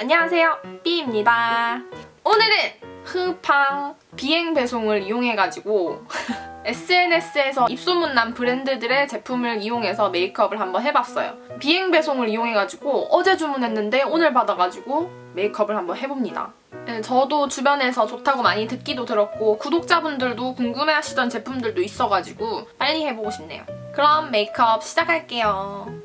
안녕하세요. 삐입니다. 오늘은 흐팡 비행 배송을 이용해가지고 SNS에서 입소문난 브랜드들의 제품을 이용해서 메이크업을 한번 해봤어요. 비행 배송을 이용해가지고 어제 주문했는데 오늘 받아가지고 메이크업을 한번 해봅니다. 네, 저도 주변에서 좋다고 많이 듣기도 들었고 구독자분들도 궁금해하시던 제품들도 있어가지고 빨리 해보고 싶네요. 그럼 메이크업 시작할게요.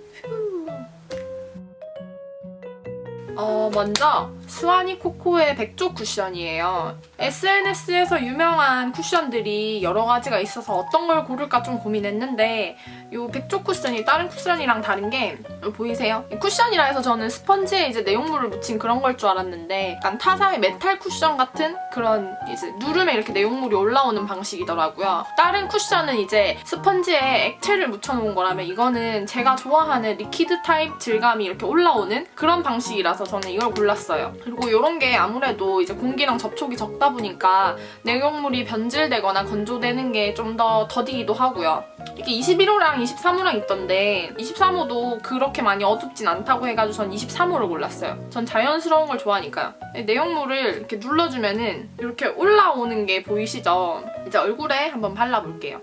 어, 먼저 스와니 코코의 백조 쿠션이에요. SNS에서 유명한 쿠션들이 여러 가지가 있어서 어떤 걸 고를까 좀 고민했는데 이 백조 쿠션이 다른 쿠션이랑 다른 게 보이세요? 이 쿠션이라 해서 저는 스펀지에 이제 내용물을 묻힌 그런 걸 줄 알았는데 약간 타사의 메탈 쿠션 같은 그런 이제 누르면 이렇게 내용물이 올라오는 방식이더라고요. 다른 쿠션은 이제 스펀지에 액체를 묻혀놓은 거라면 이거는 제가 좋아하는 리퀴드 타입 질감이 이렇게 올라오는 그런 방식이라서 저는 이걸 골랐어요. 그리고 이런 게 아무래도 이제 공기랑 접촉이 적다 보니까 내용물이 변질되거나 건조되는 게 좀 더 더디기도 하고요. 이게 21호랑 23호랑 있던데 23호도 그렇게 많이 어둡진 않다고 해가지고 전 23호를 골랐어요. 전 자연스러운 걸 좋아하니까요. 내용물을 이렇게 눌러주면은 이렇게 올라오는 게 보이시죠? 이제 얼굴에 한번 발라볼게요.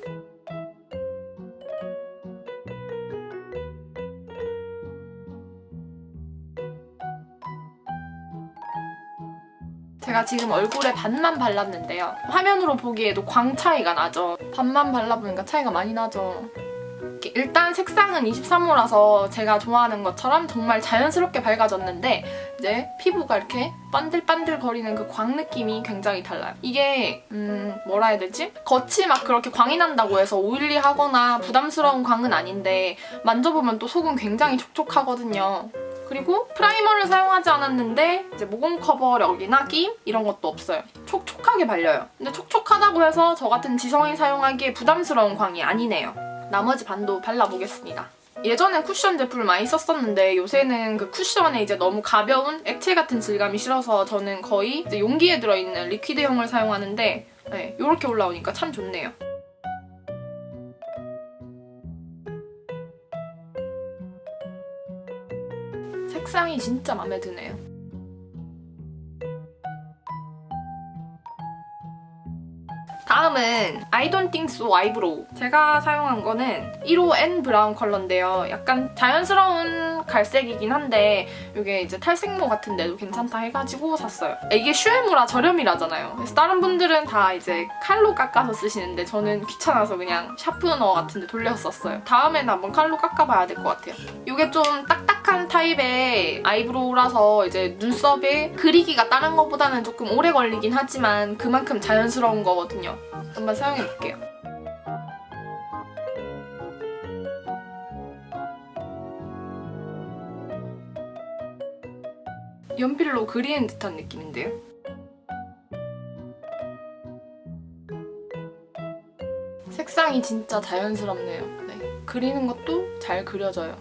제가 지금 얼굴에 반만 발랐는데요. 화면으로 보기에도 광 차이가 나죠. 반만 발라보니까 차이가 많이 나죠. 일단 색상은 23호라서 제가 좋아하는 것처럼 정말 자연스럽게 밝아졌는데 이제 피부가 이렇게 반들반들 거리는 그 광 느낌이 굉장히 달라요. 이게 음 뭐라 해야 되지? 겉이 막 그렇게 광이 난다고 해서 오일리하거나 부담스러운 광은 아닌데 만져보면 또 속은 굉장히 촉촉하거든요. 그리고 프라이머를 사용하지 않았는데 이제 모공 커버력이나 끼임 이런 것도 없어요. 촉촉하게 발려요. 근데 촉촉하다고 해서 저 같은 지성이 사용하기에 부담스러운 광이 아니네요. 나머지 반도 발라보겠습니다. 예전엔 쿠션 제품을 많이 썼었는데 요새는 그 쿠션에 이제 너무 가벼운 액체 같은 질감이 싫어서 저는 거의 용기에 들어있는 리퀴드형을 사용하는데 네, 이렇게 올라오니까 참 좋네요. 색상이 진짜 마음에 드네요. 다음은 I don't think so 아이브로우. 제가 사용한 거는 1호 N 브라운 컬러인데요. 약간 자연스러운 갈색이긴 한데 이게 이제 탈색모 같은데도 괜찮다 해가지고 샀어요. 이게 슈에무라 저렴이라잖아요. 그래서 다른 분들은 다 이제 칼로 깎아서 쓰시는데 저는 귀찮아서 그냥 샤프너 같은데 돌려서 썼어요. 다음에는 한번 칼로 깎아봐야 될 것 같아요. 이게 좀 딱딱한 타입의 아이브로우라서 이제 눈썹에 그리기가 다른 것보다는 조금 오래 걸리긴 하지만 그만큼 자연스러운 거거든요. 한번 사용해 볼게요. 연필로 그리는 듯한 느낌인데요. 색상이 진짜 자연스럽네요. 네. 그리는 것도 잘 그려져요.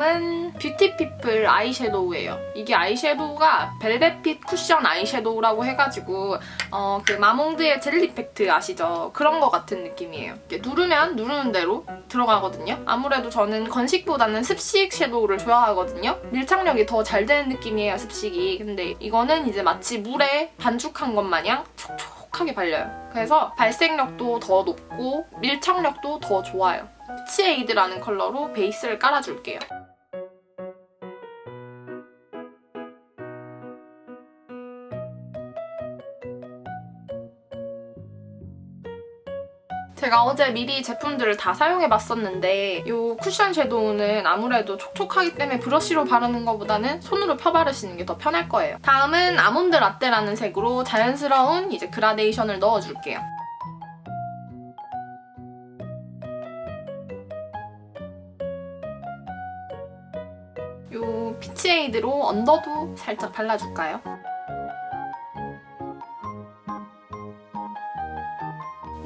다음은 뷰티피플 아이섀도우예요. 이게 아이섀도우가 벨벳핏 쿠션 아이섀도우라고 해가지고 어, 그 마몽드의 젤리 팩트 아시죠? 그런 거 같은 느낌이에요. 누르면 누르는 대로 들어가거든요. 아무래도 저는 건식보다는 습식 섀도우를 좋아하거든요. 밀착력이 더 잘 되는 느낌이에요, 습식이. 근데 이거는 이제 마치 물에 반죽한 것 마냥 촉촉하게 발려요. 그래서 발색력도 더 높고 밀착력도 더 좋아요. 피치에이드라는 컬러로 베이스를 깔아줄게요. 제가 어제 미리 제품들을 다 사용해봤었는데 이 쿠션 섀도우는 아무래도 촉촉하기 때문에 브러쉬로 바르는 것보다는 손으로 펴바르시는 게 더 편할 거예요. 다음은 아몬드 라떼라는 색으로 자연스러운 이제 그라데이션을 넣어줄게요. 이 피치에이드로 언더도 살짝 발라줄까요?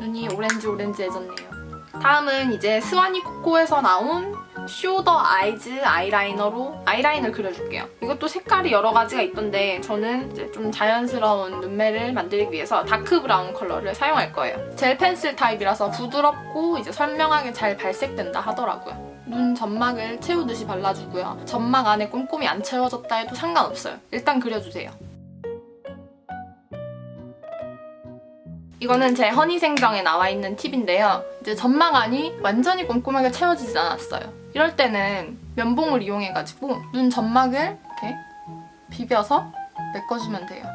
눈이 오렌지 오렌지해졌네요. 다음은 이제 스와니 코코에서 나온 쇼더 아이즈 아이라이너로 아이라인을 그려줄게요. 이것도 색깔이 여러 가지가 있던데 저는 이제 좀 자연스러운 눈매를 만들기 위해서 다크 브라운 컬러를 사용할 거예요. 젤 펜슬 타입이라서 부드럽고 이제 선명하게 잘 발색된다 하더라고요. 눈 점막을 채우듯이 발라주고요. 점막 안에 꼼꼼히 안 채워졌다 해도 상관없어요. 일단 그려주세요. 이거는 제 허니생정에 나와 있는 팁인데요. 이제 점막 안이 완전히 꼼꼼하게 채워지지 않았어요. 이럴 때는 면봉을 이용해가지고 눈 점막을 이렇게 비벼서 메꿔주면 돼요.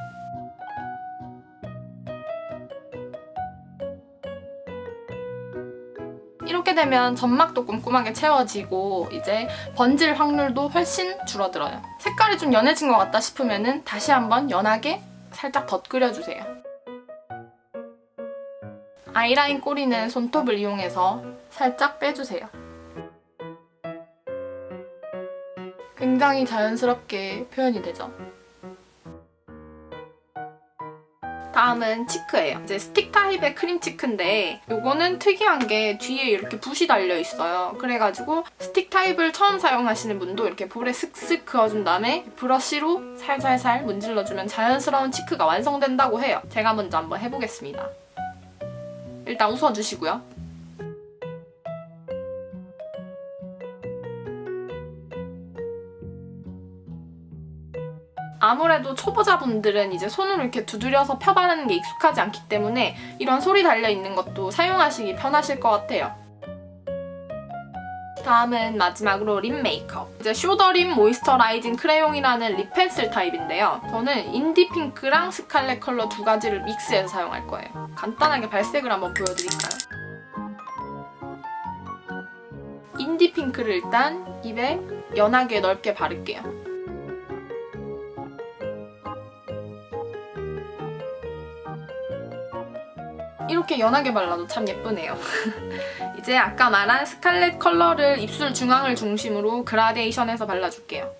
이렇게 되면 점막도 꼼꼼하게 채워지고 이제 번질 확률도 훨씬 줄어들어요. 색깔이 좀 연해진 것 같다 싶으면 다시 한번 연하게 살짝 덧그려주세요. 아이라인 꼬리는 손톱을 이용해서 살짝 빼주세요. 굉장히 자연스럽게 표현이 되죠. 다음은 치크예요. 이제 스틱 타입의 크림 치크인데 요거는 특이한 게 뒤에 이렇게 붓이 달려 있어요. 그래가지고 스틱 타입을 처음 사용하시는 분도 이렇게 볼에 슥슥 그어준 다음에 브러쉬로 살살살 문질러주면 자연스러운 치크가 완성된다고 해요. 제가 먼저 한번 해보겠습니다. 일단 웃어주시고요. 아무래도 초보자분들은 이제 손으로 이렇게 두드려서 펴바르는 게 익숙하지 않기 때문에 이런 솔이 달려 있는 것도 사용하시기 편하실 것 같아요. 다음은 마지막으로 립 메이크업. 이제 쇼더립 모이스처라이징 크레용이라는 립 펜슬 타입인데요. 저는 인디 핑크랑 스칼렛 컬러 두 가지를 믹스해서 사용할 거예요. 간단하게 발색을 한번 보여드릴까요? 인디 핑크를 일단 입에 연하게 넓게 바를게요. 이렇게 연하게 발라도 참 예쁘네요. 이제 아까 말한 스칼렛 컬러를 입술 중앙을 중심으로 그라데이션해서 발라줄게요.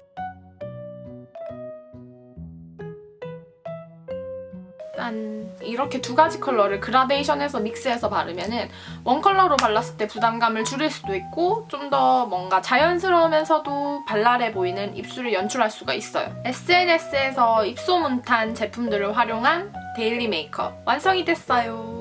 짠! 이렇게 두 가지 컬러를 그라데이션해서 믹스해서 바르면은 원 컬러로 발랐을 때 부담감을 줄일 수도 있고 좀 더 뭔가 자연스러우면서도 발랄해 보이는 입술을 연출할 수가 있어요. SNS에서 입소문탄 제품들을 활용한 데일리 메이크업 완성이 됐어요.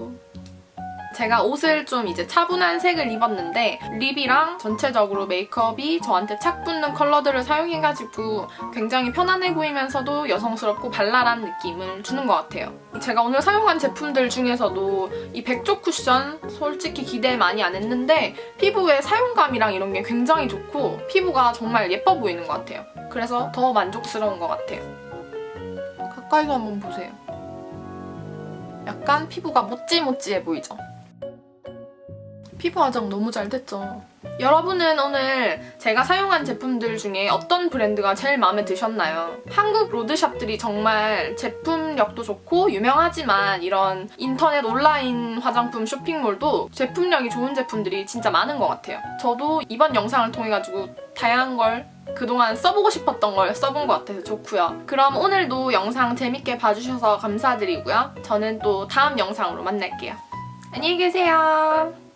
제가 옷을 좀 이제 차분한 색을 입었는데 립이랑 전체적으로 메이크업이 저한테 착 붙는 컬러들을 사용해가지고 굉장히 편안해 보이면서도 여성스럽고 발랄한 느낌을 주는 것 같아요. 제가 오늘 사용한 제품들 중에서도 이 백조 쿠션 솔직히 기대 많이 안 했는데 피부의 사용감이랑 이런 게 굉장히 좋고 피부가 정말 예뻐 보이는 것 같아요. 그래서 더 만족스러운 것 같아요. 가까이서 한번 보세요. 약간 피부가 모찌모찌해 보이죠? 피부 화장 너무 잘 됐죠. 여러분은 오늘 제가 사용한 제품들 중에 어떤 브랜드가 제일 마음에 드셨나요? 한국 로드샵들이 정말 제품력도 좋고 유명하지만 이런 인터넷 온라인 화장품 쇼핑몰도 제품력이 좋은 제품들이 진짜 많은 것 같아요. 저도 이번 영상을 통해 가지고 다양한 걸 그동안 써보고 싶었던 걸 써본 것 같아서 좋고요. 그럼 오늘도 영상 재밌게 봐주셔서 감사드리고요. 저는 또 다음 영상으로 만날게요. 안녕히 계세요.